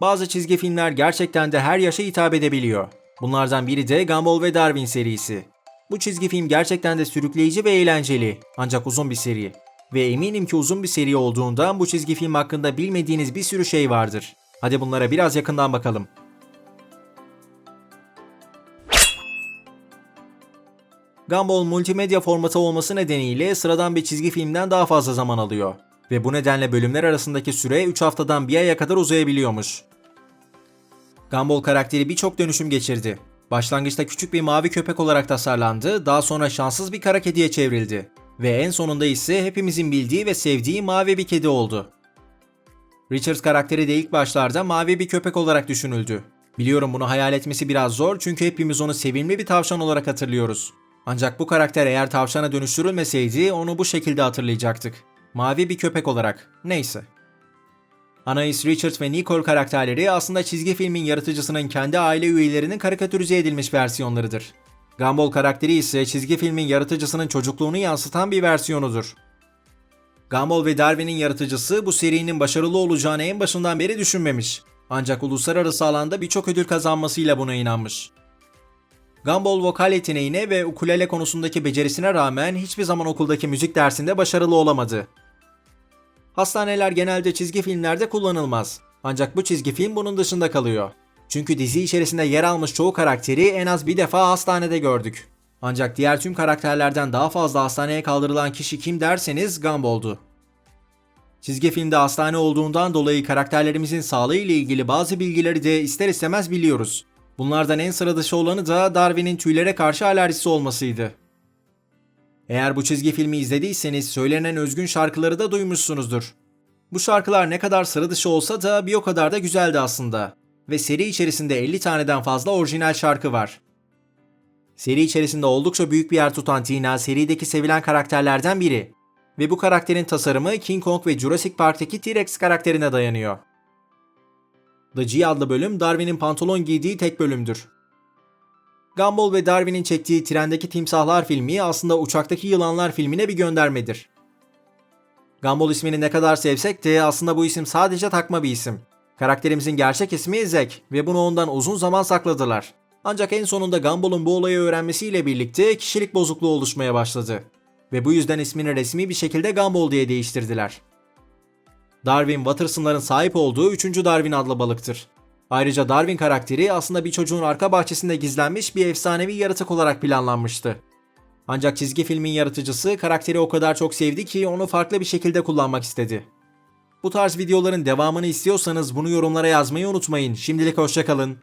Bazı çizgi filmler gerçekten de her yaşa hitap edebiliyor. Bunlardan biri de Gumball ve Darwin serisi. Bu çizgi film gerçekten de sürükleyici ve eğlenceli. Ancak uzun bir seri. Ve eminim ki uzun bir seri olduğundan bu çizgi film hakkında bilmediğiniz bir sürü şey vardır. Hadi bunlara biraz yakından bakalım. Gumball multimedya formatı olması nedeniyle sıradan bir çizgi filmden daha fazla zaman alıyor. Ve bu nedenle bölümler arasındaki süre 3 haftadan 1 aya kadar uzayabiliyormuş. Gumball karakteri birçok dönüşüm geçirdi. Başlangıçta küçük bir mavi köpek olarak tasarlandı, daha sonra şanssız bir kara kediye çevrildi. Ve en sonunda ise hepimizin bildiği ve sevdiği mavi bir kedi oldu. Richards karakteri de ilk başlarda mavi bir köpek olarak düşünüldü. Biliyorum bunu hayal etmesi biraz zor çünkü hepimiz onu sevimli bir tavşan olarak hatırlıyoruz. Ancak bu karakter eğer tavşana dönüştürülmeseydi onu bu şekilde hatırlayacaktık. Mavi bir köpek olarak. Neyse. Anais Richards ve Nicole karakterleri aslında çizgi filmin yaratıcısının kendi aile üyelerinin karikatürize edilmiş versiyonlarıdır. Gumball karakteri ise çizgi filmin yaratıcısının çocukluğunu yansıtan bir versiyonudur. Gumball ve Darwin'in yaratıcısı bu serinin başarılı olacağını en başından beri düşünmemiş. Ancak uluslararası alanda birçok ödül kazanmasıyla buna inanmış. Gumball vokal yeteneğine ve ukulele konusundaki becerisine rağmen hiçbir zaman okuldaki müzik dersinde başarılı olamadı. Hastaneler genelde çizgi filmlerde kullanılmaz. Ancak bu çizgi film bunun dışında kalıyor. Çünkü dizi içerisinde yer almış çoğu karakteri en az bir defa hastanede gördük. Ancak diğer tüm karakterlerden daha fazla hastaneye kaldırılan kişi kim derseniz Gumball'du. Çizgi filmde hastane olduğundan dolayı karakterlerimizin sağlığı ile ilgili bazı bilgileri de ister istemez biliyoruz. Bunlardan en sıra dışı olanı da Darwin'in tüylere karşı alerjisi olmasıydı. Eğer bu çizgi filmi izlediyseniz söylenen özgün şarkıları da duymuşsunuzdur. Bu şarkılar ne kadar sıra dışı olsa da bir o kadar da güzeldi aslında. Ve seri içerisinde 50 taneden fazla orijinal şarkı var. Seri içerisinde oldukça büyük bir yer tutan Tina serideki sevilen karakterlerden biri. Ve bu karakterin tasarımı King Kong ve Jurassic Park'taki T-Rex karakterine dayanıyor. The G adlı bölüm Darwin'in pantolon giydiği tek bölümdür. Gumball ve Darwin'in çektiği Trendeki Timsahlar filmi aslında Uçaktaki Yılanlar filmine bir göndermedir. Gumball ismini ne kadar sevsek de aslında bu isim sadece takma bir isim. Karakterimizin gerçek ismi Zack ve bunu ondan uzun zaman sakladılar. Ancak en sonunda Gumball'un bu olayı öğrenmesiyle birlikte kişilik bozukluğu oluşmaya başladı. Ve bu yüzden ismini resmi bir şekilde Gumball diye değiştirdiler. Darwin Watterson'ların sahip olduğu 3. Darwin adlı balıktır. Ayrıca Darwin karakteri aslında bir çocuğun arka bahçesinde gizlenmiş bir efsanevi yaratık olarak planlanmıştı. Ancak çizgi filmin yaratıcısı karakteri o kadar çok sevdi ki onu farklı bir şekilde kullanmak istedi. Bu tarz videoların devamını istiyorsanız bunu yorumlara yazmayı unutmayın. Şimdilik hoşçakalın.